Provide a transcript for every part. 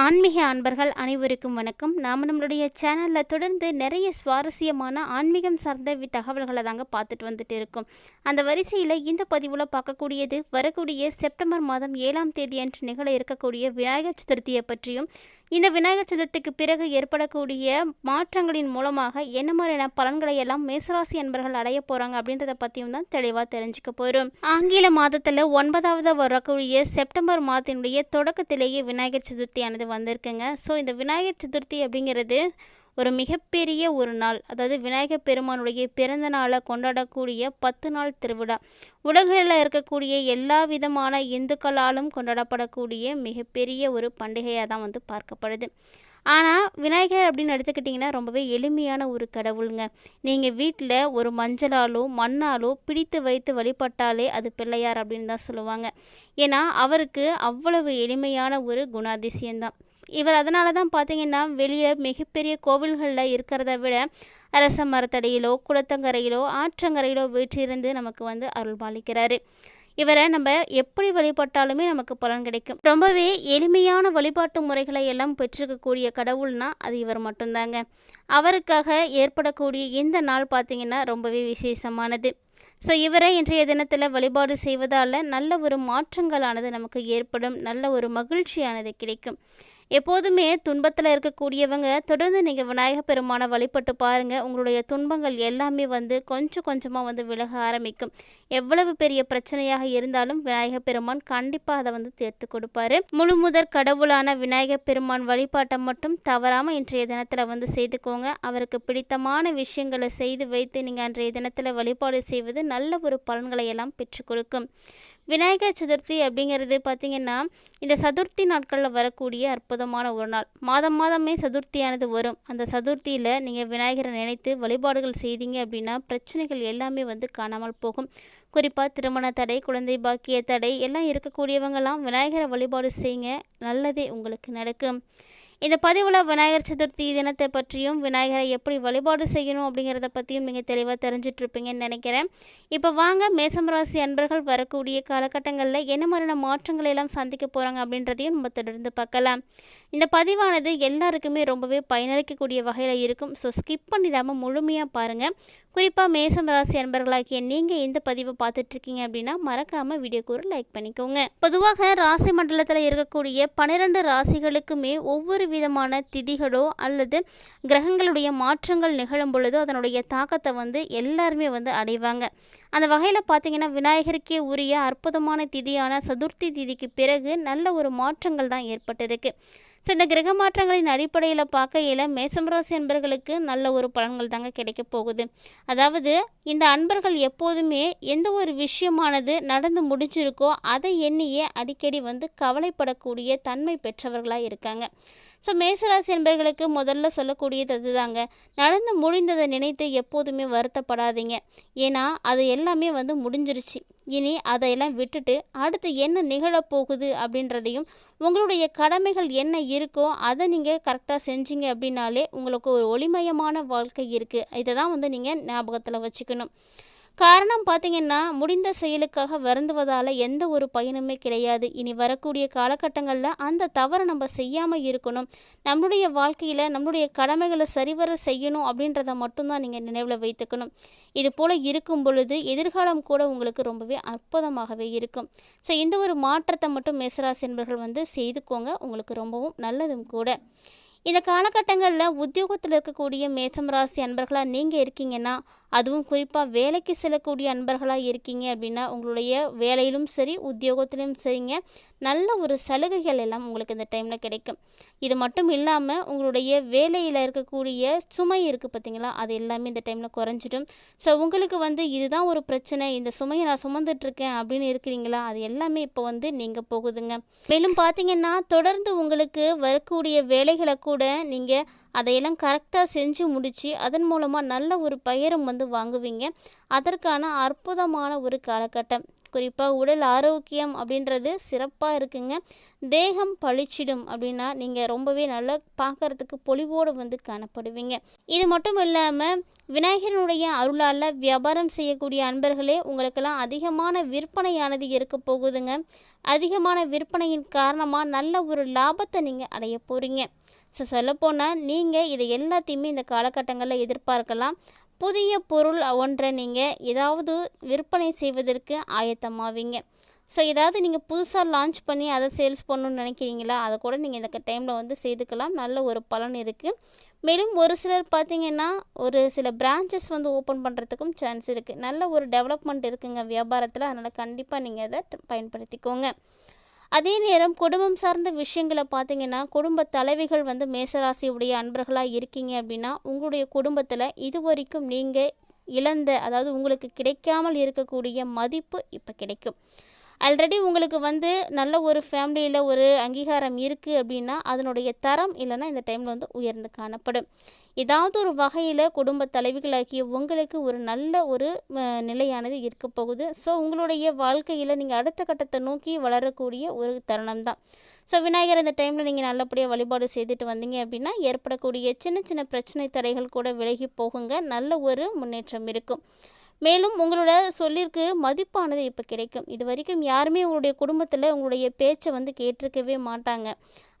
ஆன்மீக அன்பர்கள் அனைவருக்கும் வணக்கம். நாம் நம்மளுடைய சேனலில் தொடர்ந்து நிறைய சுவாரஸ்யமான ஆன்மீகம் சார்ந்த வி- தகவல்களை தாங்க பார்த்துட்டு வந்துட்டு இருக்கோம். அந்த வரிசையில் இந்த பதிவில் பார்க்கக்கூடியது வரக்கூடிய செப்டம்பர் மாதம் ஏழாம் தேதி அன்று நிகழ இருக்கக்கூடிய விநாயகர் சதுர்த்தியை பற்றியும் இந்த விநாயகர் சதுர்த்திக்கு பிறகு ஏற்படக்கூடிய மாற்றங்களின் மூலமாக என்ன மாதிரியான பலன்களை எல்லாம் மேசராசி அன்பர்கள் அடைய போகிறாங்க அப்படின்றத பற்றியும் தான் தெளிவாக தெரிஞ்சுக்க போகிறோம் ஆங்கில மாதத்தில் ஒன்பதாவது வரக்கூடிய செப்டம்பர் மாதத்தினுடைய தொடக்கத்திலேயே விநாயகர் சதுர்த்தியானது வந்திருக்குங்க. ஸோ இந்த விநாயகர் சதுர்த்தி அப்படிங்கிறது ஒரு மிகப்பெரிய ஒரு நாள். அதாவது விநாயகர் பெருமானுடைய பிறந்த நாளை கொண்டாடக்கூடிய பத்து நாள் திருவிழா. உலகில் இருக்கக்கூடிய எல்லா விதமான இந்துக்களாலும் கொண்டாடப்படக்கூடிய மிகப்பெரிய ஒரு பண்டிகையாக தான் வந்து பார்க்கப்படுது. ஆனால் விநாயகர் அப்படின்னு எடுத்துக்கிட்டிங்கன்னா ரொம்பவே எளிமையான ஒரு கடவுளுங்க. நீங்கள் வீட்டில் ஒரு மஞ்சளாலோ மண்ணாலோ பிடித்து வைத்து வழிபட்டாலே அது பிள்ளையார் அப்படின்னு தான் சொல்லுவாங்க. ஏன்னா அவருக்கு அவ்வளவு எளிமையான ஒரு குணாதிசயம்தான். இவர் அதனால தான் பார்த்தீங்கன்னா வெளியே மிகப்பெரிய கோவில்களில் இருக்கிறத விட அரச மரத்தடியிலோ குளத்தங்கரையிலோ ஆற்றங்கரையிலோ வீற்றிருந்து நமக்கு வந்து அருள் பாலிக்கிறாரு இவரை நம்ம எப்படி வழிபட்டாலுமே நமக்கு பலன் கிடைக்கும். ரொம்பவே எளிமையான வழிபாட்டு முறைகளை எல்லாம் பெற்றிருக்கக்கூடிய கடவுள்னா அது இவர் மட்டும்தாங்க. அவருக்காக ஏற்படக்கூடிய இந்த நாள் பார்த்தீங்கன்னா ரொம்பவே விசேஷமானது. ஸோ இவரை இன்றைய தினத்தில் வழிபாடு செய்வதால் நல்ல ஒரு மாற்றங்களானது நமக்கு ஏற்படும். நல்ல ஒரு மகிழ்ச்சியானது கிடைக்கும். எப்போதுமே துன்பத்தில் இருக்கக்கூடியவங்க தொடர்ந்து நீங்கள் விநாயகர் பெருமானை வழிபட்டு பாருங்கள் உங்களுடைய துன்பங்கள் எல்லாமே வந்து கொஞ்சம் கொஞ்சமாக வந்து விலக ஆரம்பிக்கும். எவ்வளவு பெரிய பிரச்சனையாக இருந்தாலும் விநாயகர் பெருமான் கண்டிப்பாக அதை வந்து தீர்த்து கொடுப்பாரு. முழு முதற் கடவுளான விநாயகர் பெருமான் வழிபாட்டை மட்டும் தவறாமல் இன்றைய தினத்தில் வந்து செய்துக்கோங்க. அவருக்கு பிடித்தமான விஷயங்களை செய்து வைத்து நீங்கள் அன்றைய தினத்தில் வழிபாடு செய்வது நல்ல ஒரு பலன்களை எல்லாம் பெற்றுக் கொடுக்கும். விநாயகர் சதுர்த்தி அப்படிங்கிறது பார்த்திங்கன்னா இந்த சதுர்த்தி நாட்களில் வரக்கூடிய அற்புதமான ஒரு நாள். மாதம் மாதமே சதுர்த்தியானது வரும். அந்த சதுர்த்தியில் நீங்கள் விநாயகரை நினைத்து வழிபாடுகள் செய்தீங்க அப்படின்னா பிரச்சனைகள் எல்லாமே வந்து காணாமல் போகும். குறிப்பாக திருமண தடை குழந்தை பாக்கிய தடை எல்லாம் இருக்கக்கூடியவங்கெல்லாம் விநாயகரை வழிபாடு செய்யுங்க நல்லதே உங்களுக்கு நடக்கும். இந்த பதிவில் விநாயகர் சதுர்த்தி தினத்தை பற்றியும் விநாயகரை எப்படி வழிபாடு செய்யணும் அப்படிங்கிறத பற்றியும் நீங்கள் தெளிவாக தெரிஞ்சிட்ருப்பீங்கன்னு நினைக்கிறேன். இப்போ வாங்க மேசம் ராசி அன்பர்கள் வரக்கூடிய காலகட்டங்களில் என்ன மாதிரியான மாற்றங்களை எல்லாம் சந்திக்க போகிறாங்க அப்படின்றதையும் நம்ம தொடர்ந்து பார்க்கலாம். இந்த பதிவானது எல்லாருக்குமே ரொம்பவே பயனளிக்கக்கூடிய வகையில் இருக்கும். ஸோ ஸ்கிப் பண்ணிடாமல் முழுமையாக பாருங்கள் குறிப்பாக மேசம் ராசி அன்பர்களாகிய நீங்கள் இந்த பதிவை பார்த்துட்ருக்கீங்க அப்படின்னா மறக்காமல் வீடியோக்கு ஒரு லைக் பண்ணிக்கோங்க. பொதுவாக ராசி மண்டலத்தில் இருக்கக்கூடிய பன்னிரெண்டு ராசிகளுக்குமே ஒவ்வொரு விதமான திதிகளோ அல்லது கிரகங்களுடைய மாற்றங்கள் நிகழும் பொழுது அதனுடைய தாக்கத்தை வந்து எல்லாருமே வந்து அடைவாங்க. அந்த வகையில் பார்த்தீங்கன்னா விநாயகருக்கே உரிய அற்புதமான திதியான சதுர்த்தி திதிக்கு பிறகு நல்ல ஒரு மாற்றங்கள் தான் ஏற்பட்டிருக்கு. ஸோ இந்த கிரக மாற்றங்களின் அடிப்படையில் பார்க்கையில் மேசமராசி அன்பர்களுக்கு நல்ல ஒரு பலன்கள் தாங்க கிடைக்க போகுது. அதாவது இந்த அன்பர்கள் எப்போதுமே எந்த ஒரு விஷயமானது நடந்து முடிஞ்சிருக்கோ அதை எண்ணியே அடிக்கடி வந்து கவலைப்படக்கூடிய தன்மை பெற்றவர்களாக இருக்காங்க. ஸோ மேசராசி என்பர்களுக்கு முதல்ல சொல்லக்கூடியது அதுதாங்க. நடந்து முடிந்ததை நினைத்து எப்போதுமே வருத்தப்படாதீங்க. ஏன்னா அது எல்லாமே வந்து முடிஞ்சிருச்சு. இனி அதையெல்லாம் விட்டுட்டு அடுத்து என்ன நிகழப்போகுது அப்படின்றதையும் உங்களுடைய கடமைகள் என்ன இருக்கோ அதை நீங்கள் கரெக்டாக செஞ்சீங்க அப்படின்னாலே உங்களுக்கு ஒரு ஒளிமயமான வாழ்க்கை இருக்குது இதை தான் வந்து நீங்கள் ஞாபகத்தில் வச்சுக்கணும். காரணம் பார்த்தீங்கன்னா முடிந்த செயலுக்காக வருந்துவதால் எந்த ஒரு பயனுமே கிடையாது. இனி வரக்கூடிய காலகட்டங்களில் அந்த தவறை நம்ம செய்யாமல் இருக்கணும். நம்மளுடைய வாழ்க்கையில் நம்மளுடைய கடமைகளை சரிவர செய்யணும் அப்படின்றத மட்டும்தான் நீங்கள் நினைவில் வைத்துக்கணும். இது போல் இருக்கும் பொழுது எதிர்காலம் கூட உங்களுக்கு ரொம்பவே அற்புதமாகவே இருக்கும். ஸோ இந்த ஒரு மாற்றத்தை மட்டும் மேசராசி என்பர்கள் வந்து செய்துக்கோங்க. உங்களுக்கு ரொம்பவும் நல்லதும் கூட. இந்த காலகட்டங்களில் உத்தியோகத்தில் இருக்கக்கூடிய மேசம் ராசி அன்பர்களாக நீங்கள் இருக்கீங்கன்னா அதுவும் குறிப்பாக வேலைக்கு செல்லக்கூடிய அன்பர்களாக இருக்கீங்க அப்படின்னா உங்களுடைய வேலையிலும் சரி உத்தியோகத்திலும் சரிங்க. நல்ல ஒரு சலுகைகள் எல்லாம் உங்களுக்கு இந்த டைமில் கிடைக்கும். இது மட்டும் இல்லாமல் உங்களுடைய வேலையில் இருக்கக்கூடிய சுமை இருக்குது பார்த்தீங்களா அது எல்லாமே இந்த டைமில் குறைஞ்சிடும். ஸோ உங்களுக்கு வந்து இதுதான் ஒரு பிரச்சனை. இந்த சுமையை நான் சுமந்துட்டுருக்கேன் அப்படின்னு இருக்கிறீங்களா? அது எல்லாமே இப்போ வந்து நீங்கள் போகுதுங்க. மேலும் பார்த்தீங்கன்னா தொடர்ந்து உங்களுக்கு வரக்கூடிய வேலைகளை கூட நீங்கள் அதையெல்லாம் கரெக்டாக செஞ்சு முடித்து அதன் மூலமாக நல்ல ஒரு பெயரும் வந்து வாங்குவீங்க. அதற்கான அற்புதமான ஒரு காலகட்டம். குறிப்பாக உடல் ஆரோக்கியம் அப்படின்றது சிறப்பாக இருக்குங்க. தேகம் பளிச்சிடும் அப்படின்னா நீங்கள் ரொம்பவே நல்லா பார்க்கறதுக்கு பொலிவோடு வந்து காணப்படுவீங்க. இது மட்டும் இல்லாமல் விநாயகனுடைய அருளால் வியாபாரம் செய்யக்கூடிய அன்பர்களே உங்களுக்கெல்லாம் அதிகமான விற்பனையானது இருக்க போகுதுங்க. அதிகமான விற்பனையின் காரணமாக நல்ல ஒரு லாபத்தை நீங்கள் அடைய போகிறீங்க ஸோ சொல்லப்போனால் நீங்கள் இதை எல்லாத்தையுமே இந்த காலகட்டங்களில் எதிர்பார்க்கலாம். புதிய பொருள் ஒன்றை நீங்கள் ஏதாவது விற்பனை செய்வதற்கு ஆயத்தமாவீங்க. ஸோ ஏதாவது நீங்கள் புதுசாக லான்ச் பண்ணி அதை சேல்ஸ் பண்ணணும்னு நினைக்கிறீங்களா? அதை கூட நீங்கள் இந்த டைமில் வந்து செய்துக்கலாம். நல்ல ஒரு பலன் இருக்குது மேலும் ஒரு சிலர் பார்த்திங்கன்னா ஒரு சில பிரான்ச்சஸ் வந்து ஓப்பன் பண்ணுறதுக்கும் சான்ஸ் இருக்குது நல்ல ஒரு டெவலப்மெண்ட் இருக்குங்க வியாபாரத்தில். அதனால் கண்டிப்பாக நீங்கள் அதை பயன்படுத்திக்கோங்க. அதே நேரம் குடும்பம் சார்ந்த விஷயங்களை பார்த்தீங்கன்னா குடும்ப தலைவிகள் வந்து மேசராசியுடைய அன்பர்களாக இருக்கீங்க அப்படின்னா உங்களுடைய குடும்பத்தில் இது வரைக்கும் நீங்கள் இழந்த அதாவது உங்களுக்கு கிடைக்காமல் இருக்கக்கூடிய மதிப்பு இப்போ கிடைக்கும். ஆல்ரெடி உங்களுக்கு வந்து நல்ல ஒரு ஃபேமிலியில் ஒரு அங்கீகாரம் இருக்குது அப்படின்னா அதனுடைய தரம் இல்லைன்னா இந்த டைமில் வந்து உயர்ந்து காணப்படும். ஏதாவது ஒரு வகையில் குடும்ப தலைவிகளாகிய உங்களுக்கு ஒரு நல்ல ஒரு நிலையானது இருக்க போகுது. ஸோ உங்களுடைய வாழ்க்கையில் நீங்கள் அடுத்த கட்டத்தை நோக்கி வளரக்கூடிய ஒரு தருணம் தான். ஸோ விநாயகர் இந்த டைமில் நீங்கள் நல்லபடியாக வழிபாடு செய்துட்டு வந்தீங்க அப்படின்னா ஏற்படக்கூடிய சின்ன சின்ன பிரச்சனை தடைகள் கூட விலகி போகுங்க. நல்ல ஒரு முன்னேற்றம் இருக்கும். மேலும் உங்களோட சொல்லிற்கு மதிப்பானது இப்போ கிடைக்கும். இது வரைக்கும் யாருமே உங்களுடைய குடும்பத்தில் உங்களுடைய பேச்சை வந்து கேட்டிருக்கவே மாட்டாங்க.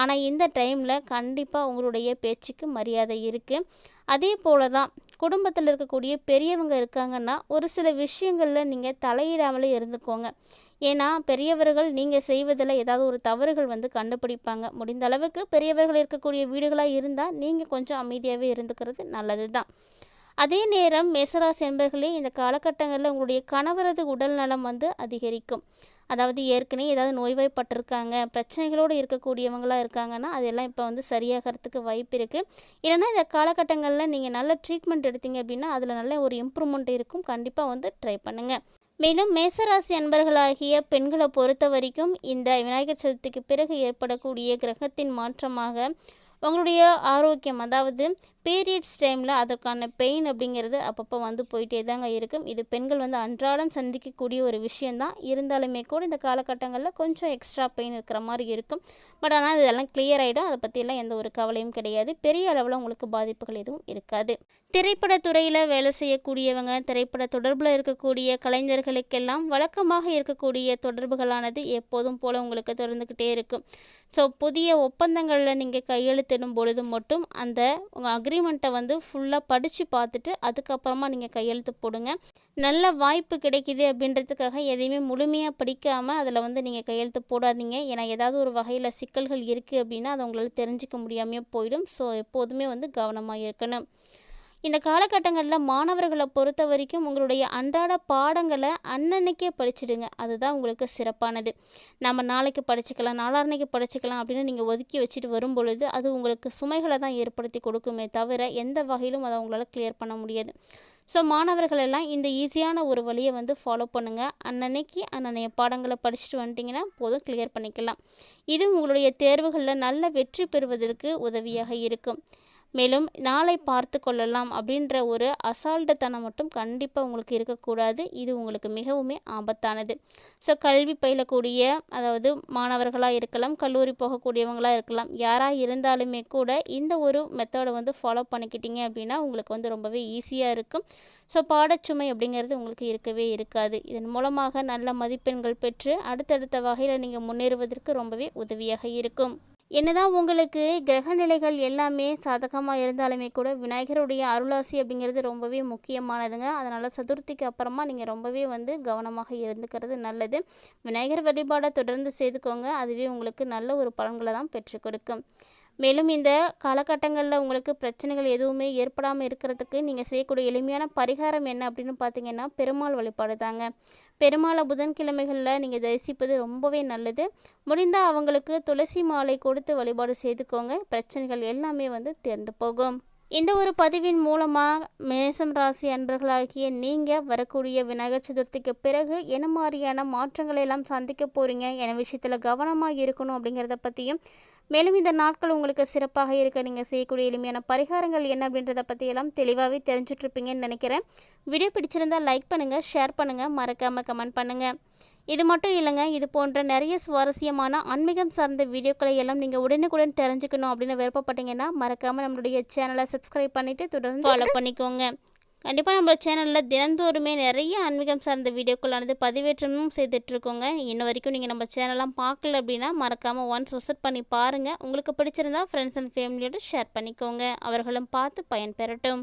ஆனால் இந்த டைமில் கண்டிப்பாக உங்களுடைய பேச்சுக்கு மரியாதை இருக்குது அதே போல தான் குடும்பத்தில் இருக்கக்கூடிய பெரியவங்க இருக்காங்கன்னா ஒரு சில விஷயங்களில் நீங்கள் தலையிடாமலே இருந்துக்கோங்க. ஏன்னா பெரியவர்கள் நீங்கள் செய்வதில் ஏதாவது ஒரு தவறுகள் வந்து கண்டுபிடிப்பாங்க. முடிந்த அளவுக்கு பெரியவர்கள் இருக்கக்கூடிய வீடுகளாக இருந்தால் நீங்கள் கொஞ்சம் அமைதியாகவே இருந்துக்கிறது நல்லது தான் அதே நேரம் மேசராசி என்பர்களே இந்த காலகட்டங்களில் உங்களுடைய கணவரது உடல் நலம் வந்து அதிகரிக்கும். அதாவது ஏற்கனவே ஏதாவது நோய்வாய்ப்பட்டிருக்காங்க பிரச்சனைகளோடு இருக்கக்கூடியவங்களாக இருக்காங்கன்னா அதெல்லாம் இப்போ வந்து சரியாகிறதுக்கு வாய்ப்பு இருக்குது இல்லைன்னா இந்த காலகட்டங்களில் நீங்கள் நல்ல ட்ரீட்மெண்ட் எடுத்தீங்க அப்படின்னா அதில் நல்ல ஒரு இம்ப்ரூவ்மெண்ட் இருக்கும். கண்டிப்பாக வந்து ட்ரை பண்ணுங்கள் மேலும் மேசராசி அன்பர்களாகிய பெண்களை பொறுத்த வரைக்கும் இந்த விநாயகர் சதுர்த்திக்கு பிறகு ஏற்படக்கூடிய கிரகத்தின் மாற்றமாக உங்களுடைய ஆரோக்கியம் அதாவது பீரியட்ஸ் டைமில் அதற்கான பெயின் அப்படிங்கிறது அப்பப்போ வந்து போயிட்டே தாங்க இருக்கும். இது பெண்கள் வந்து அன்றாடம் சந்திக்கக்கூடிய ஒரு விஷயந்தான் இருந்தாலுமே கூட இந்த காலகட்டங்களில் கொஞ்சம் எக்ஸ்ட்ரா பெயின் இருக்கிற மாதிரி இருக்கும். பட் ஆனால் இதெல்லாம் கிளியர் ஆகிடும் அதை பற்றியெல்லாம் எந்த ஒரு கவலையும் கிடையாது. பெரிய அளவில் உங்களுக்கு பாதிப்புகள் எதுவும் இருக்காது. திரைப்படத்துறையில் வேலை செய்யக்கூடியவங்க திரைப்பட தொடர்பில் இருக்கக்கூடிய கலைஞர்களுக்கெல்லாம் வழக்கமாக இருக்கக்கூடிய தொடர்புகளானது எப்போதும் போல் உங்களுக்கு தொடர்ந்துக்கிட்டே இருக்கும். ஸோ புதிய ஒப்பந்தங்களில் நீங்கள் கையெழுத்திடும் பொழுது மட்டும் அந்த உங்கள் அக்ரிமெண்ட்டை வந்து ஃபுல்லாக படித்து பார்த்துட்டு அதுக்கப்புறமா நீங்கள் கையெழுத்து போடுங்க. நல்ல வாய்ப்பு கிடைக்கிது அப்படின்றதுக்காக எதையுமே முழுமையாக படிக்காமல் அதில் வந்து நீங்கள் கையெழுத்து போடாதீங்க. ஏன்னா ஏதாவது ஒரு வகையில் சிக்கல்கள் இருக்குது அப்படின்னா அதை உங்களால் தெரிஞ்சிக்க முடியாமையே போயிடும். ஸோ எப்போதுமே வந்து கவனமாக இருக்கணும். இந்த காலகட்டங்களில் மாணவர்களை பொறுத்த வரைக்கும் உங்களுடைய அன்றாட பாடங்களை அன்னன்னைக்கே படிச்சிடுங்க. அதுதான் உங்களுக்கு சிறப்பானது. நம்ம நாளைக்கு படிச்சுக்கலாம் நாளான்னைக்கு படிச்சுக்கலாம் அப்படின்னு நீங்கள் ஒதுக்கி வச்சுட்டு வரும் பொழுது அது உங்களுக்கு சுமைகளை தான் ஏற்படுத்தி கொடுக்குமே தவிர எந்த வகையிலும் அதை உங்களால் கிளியர் பண்ண முடியாது. ஸோ மாணவர்கள் எல்லாம் இந்த ஈஸியான ஒரு வழியை வந்து ஃபாலோ பண்ணுங்கள் அன்னன்னைக்கு அன்னன்னைய பாடங்களை படிச்சுட்டு வந்துட்டிங்கன்னா போதும் கிளியர் பண்ணிக்கலாம். இது உங்களுடைய தேர்வுகளில் நல்ல வெற்றி பெறுவதற்கு உதவியாக இருக்கும். மேலும் நாளை பார்த்து கொள்ளலாம் அப்படின்ற ஒரு அசால்ட்டுத்தனம் மட்டும் கண்டிப்பாக உங்களுக்கு இருக்கக்கூடாது. இது உங்களுக்கு மிகவுமே ஆபத்தானது. ஸோ கல்வி பயிலக்கூடிய அதாவது மாணவர்களாக இருக்கலாம் கல்லூரி போகக்கூடியவங்களாக இருக்கலாம் யாராக இருந்தாலுமே கூட இந்த ஒரு மெத்தடை வந்து ஃபாலோ பண்ணிக்கிட்டீங்க அப்படின்னா உங்களுக்கு வந்து ரொம்பவே ஈஸியாக இருக்கும். ஸோ பாடச்சுமை அப்படிங்கிறது உங்களுக்கு இருக்கவே இருக்காது. இதன் மூலமாக நல்ல மதிப்பெண்கள் பெற்று அடுத்தடுத்த வகையில் நீங்கள் முன்னேறுவதற்கு ரொம்பவே உதவியாக இருக்கும். என்னதான் உங்களுக்கு கிரக நிலைகள் எல்லாமே சாதகமாக இருந்தாலுமே கூட விநாயகருடைய அருளாசி அப்படிங்கிறது ரொம்பவே முக்கியமானதுங்க. அதனால் சதுர்த்திக்கு அப்புறமா நீங்கள் ரொம்பவே வந்து கவனமாக இருந்துக்கிறது நல்லது. விநாயகர் வழிபாடை தொடர்ந்து செய்துக்கோங்க. அதுவே உங்களுக்கு நல்ல ஒரு பலன்களை தான் பெற்றுக் கொடுக்கும். மேலும் இந்த காலகட்டங்களில் உங்களுக்கு பிரச்சனைகள் எதுவுமே ஏற்படாமல் இருக்கிறதுக்கு நீங்கள் செய்யக்கூடிய எளிமையான பரிகாரம் என்ன அப்படின்னு பார்த்தீங்கன்னா பெருமாள் வழிபாடு தாங்க. பெருமாளை புதன்கிழமைகளில் நீங்கள் தரிசிப்பது ரொம்பவே நல்லது. முடிந்தால் அவங்களுக்கு துளசி மாலை கொடுத்து வழிபாடு செய்துக்கோங்க. பிரச்சனைகள் எல்லாமே வந்து தேர்ந்து போகும். இந்த ஒரு பதிவின் மூலமாக மேசம் ராசி அன்பர்களாகிய நீங்கள் வரக்கூடிய விநாயகர் சதுர்த்திக்கு பிறகு என்ன மாதிரியான மாற்றங்களை எல்லாம் சந்திக்க போகிறீங்க என விஷயத்தில் கவனமாக இருக்கணும் அப்படிங்கிறத பற்றியும் மேலும் இந்த நாட்கள் உங்களுக்கு சிறப்பாக இருக்க நீங்கள் செய்யக்கூடிய எளிமையான பரிகாரங்கள் என்ன அப்படின்றத பற்றியெல்லாம் தெளிவாகவே தெரிஞ்சிட்ருப்பீங்கன்னு நினைக்கிறேன். வீடியோ பிடிச்சிருந்தால் லைக் பண்ணுங்கள் ஷேர் பண்ணுங்கள் மறக்காமல் கமெண்ட் பண்ணுங்கள் இது மட்டும் இல்லைங்க இது போன்ற நிறைய சுவாரஸ்யமான ஆன்மீகம் சார்ந்த வீடியோக்களை எல்லாம் நீங்கள் உடனுக்குடன் தெரிஞ்சுக்கணும் அப்படின்னு விருப்பப்பட்டீங்கன்னா மறக்காமல் நம்மளுடைய சேனலை சப்ஸ்கிரைப் பண்ணிவிட்டு தொடர்ந்து ஃபாலோ பண்ணிக்கோங்க. கண்டிப்பாக நம்ம சேனலில் தினந்தோறுமே நிறைய ஆன்மீகம் சார்ந்த வீடியோக்களானது பதிவேற்றமும் செய்துட்ருக்கோங்க. இன்ன வரைக்கும் நீங்கள் நம்ம சேனலாம் பார்க்கல அப்படின்னா மறக்காமல் ஒன்ஸ் விசிட் பண்ணி பாருங்கள் உங்களுக்கு பிடிச்சிருந்தா ஃப்ரெண்ட்ஸ் அண்ட் ஃபேமிலியோடு ஷேர் பண்ணிக்கோங்க. அவர்களும் பார்த்து பயன்பெறட்டும்.